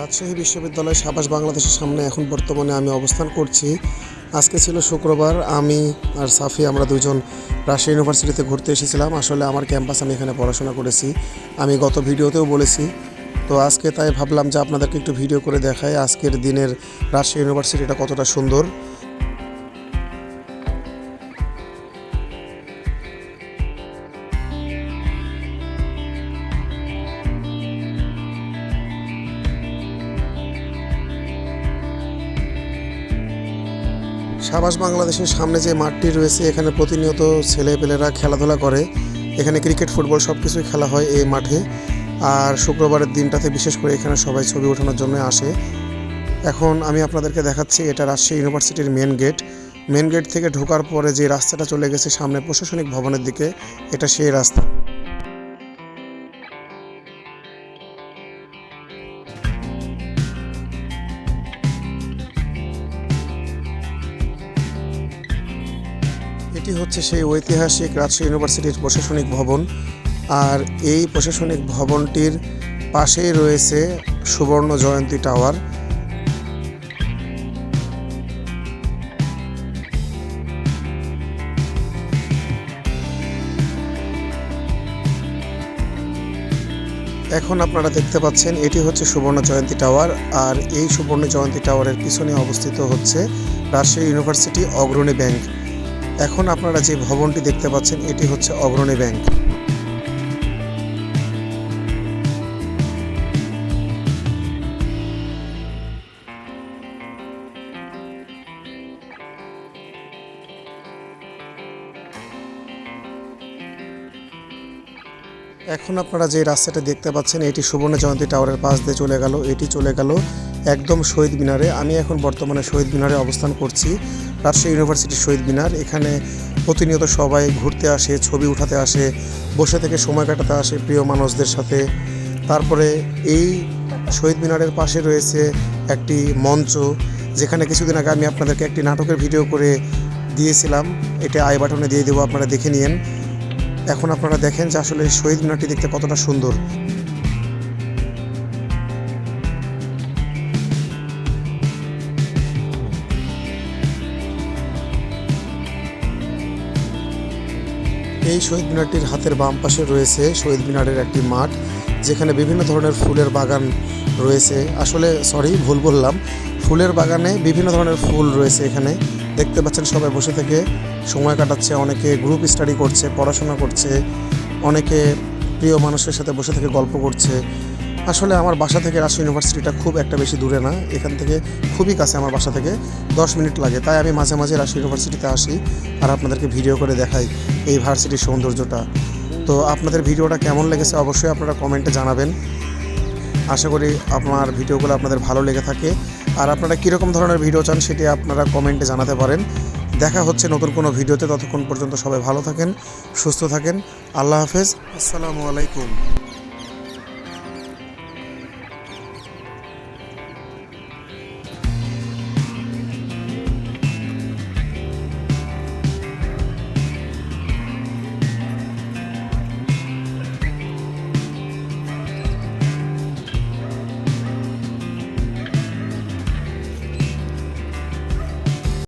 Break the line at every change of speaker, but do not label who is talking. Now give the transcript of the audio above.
রাজশাহী বিশ্ববিদ্যালয় সাবাস বাংলাদেশের সামনে এখন বর্তমানে আমি অবস্থান করছি। আজকে ছিল শুক্রবার, আমি আর সাফি আমরা দুজন রাজশাহী ইউনিভার্সিটিতে ঘুরতে এসেছিলাম। আসলে আমার ক্যাম্পাস আমি এখানে পড়াশোনা করেছি। আমি গত ভিডিওতেও বলেছি। তো আজকে তাই ভাবলাম যে আপনাদেরকে একটু ভিডিও করে দেখাই আজকের দিনের রাজশাহী ইউনিভার্সিটিটা কতটা সুন্দর। সাবাস বাংলাদেশের সামনে যে মাঠটি রয়েছে, এখানে প্রতিনিয়ত ছেলেপেলেরা খেলাধুলা করে। এখানে ক্রিকেট, ফুটবল সব কিছুই খেলা হয় এই মাঠে। আর শুক্রবারের দিনটাতে বিশেষ করে এখানে সবাই ছবি ওঠানোর জন্য আসে। এখন আমি আপনাদেরকে দেখাচ্ছি, এটা রাজশাহী ইউনিভার্সিটির মেন গেট। মেন গেট থেকে ঢোকার পরে যে রাস্তাটা চলে গেছে সামনে প্রশাসনিক ভবনের দিকে, এটা সেই রাস্তা। এটি হচ্ছে সেই ঐতিহাসিক রাজশাহী ইউনিভার্সিটির প্রশাসনিক ভবন। আর এই প্রশাসনিক ভবনটির পাশেই রয়েছে সুবর্ণ জয়ন্তী টাওয়ার। এখন আপনারা দেখতে পাচ্ছেন, এটি হচ্ছে সুবর্ণ জয়ন্তী টাওয়ার। আর এই সুবর্ণ জয়ন্তী টাওয়ারের পিছনে অবস্থিত হচ্ছে রাজশাহী ইউনিভার্সিটি অগ্রণী ব্যাংক। এখন আপনারা যে ভবনটি দেখতে পাচ্ছেন, এটি হচ্ছে অগ্রণী ব্যাংক। এখন আপনারা যে রাস্তাটা দেখতে পাচ্ছেন, এটি সুবর্ণ জয়ন্তী টাওয়ারের পাশ দিয়ে চলে গেল। এটি চলে গেল একদম শহীদ মিনারে। আমি এখন বর্তমানে শহীদ মিনারে অবস্থান করছি। রাজশাহী ইউনিভার্সিটির শহীদ মিনার। এখানে প্রতিনিয়ত সবাই ঘুরতে আসে, ছবি উঠাতে আসে, বসে থেকে সময় কাটাতে আসে প্রিয় মানুষদের সাথে। তারপরে এই শহীদ মিনারের পাশে রয়েছে একটি মঞ্চ, যেখানে কিছুদিন আগে আমি আপনাদেরকে একটি নাটকের ভিডিও করে দিয়েছিলাম। এটা আই বাটনে দিয়ে দেবো, আপনারা দেখে নিন এখন আপনারা দেখেন যে আসলে শহীদ মিনারটি দেখতে কতটা সুন্দর। এই শহীদ মিনারটির হাতের বাম পাশে রয়েছে শহীদ মিনারের একটি মাঠ, যেখানে বিভিন্ন ধরনের ফুলের বাগান রয়েছে। আসলে সরি ভুল বললাম। ফুলের বাগানে বিভিন্ন ধরনের ফুল রয়েছে এখানে। দেখতে পাচ্ছেন সবাই বসে থেকে। সময় কাটাচ্ছে, অনেকে গ্রুপ স্টাডি করছে, পড়াশোনা করছে, অনেকে প্রিয় মানুষের সাথে বসে থেকে গল্প করছে। আসলে, আমার বাসা থেকে রাজশাহী ইউনিভার্সিটিটা খুব একটা বেশি দূরে না। এখান থেকে খুবই কাছে আমার বাসা থেকে দশ মিনিট লাগে। তাই আমি মাঝে মাঝে রাজশাহী ইউনিভার্সিটিতে আসি আর আপনাদেরকে ভিডিও করে দেখাই। এই ভার্সিটির সৌন্দর্যটা। তো আপনাদের ভিডিওটা কেমন লেগেছে অবশ্যই আপনারা কমেন্টে জানাবেন। আশা করি আমার ভিডিওগুলো আপনাদের ভালো লেগে থাকে। আর আপনারা কীরকম ধরনের ভিডিও চান সেটি আপনারা কমেন্টে জানাতে পারেন। দেখা হচ্ছে নতুন কোনো ভিডিওতে। ততক্ষণ পর্যন্ত সবাই ভালো থাকেন, সুস্থ থাকেন। আল্লাহ হাফেজ। আসসালামু আলাইকুম।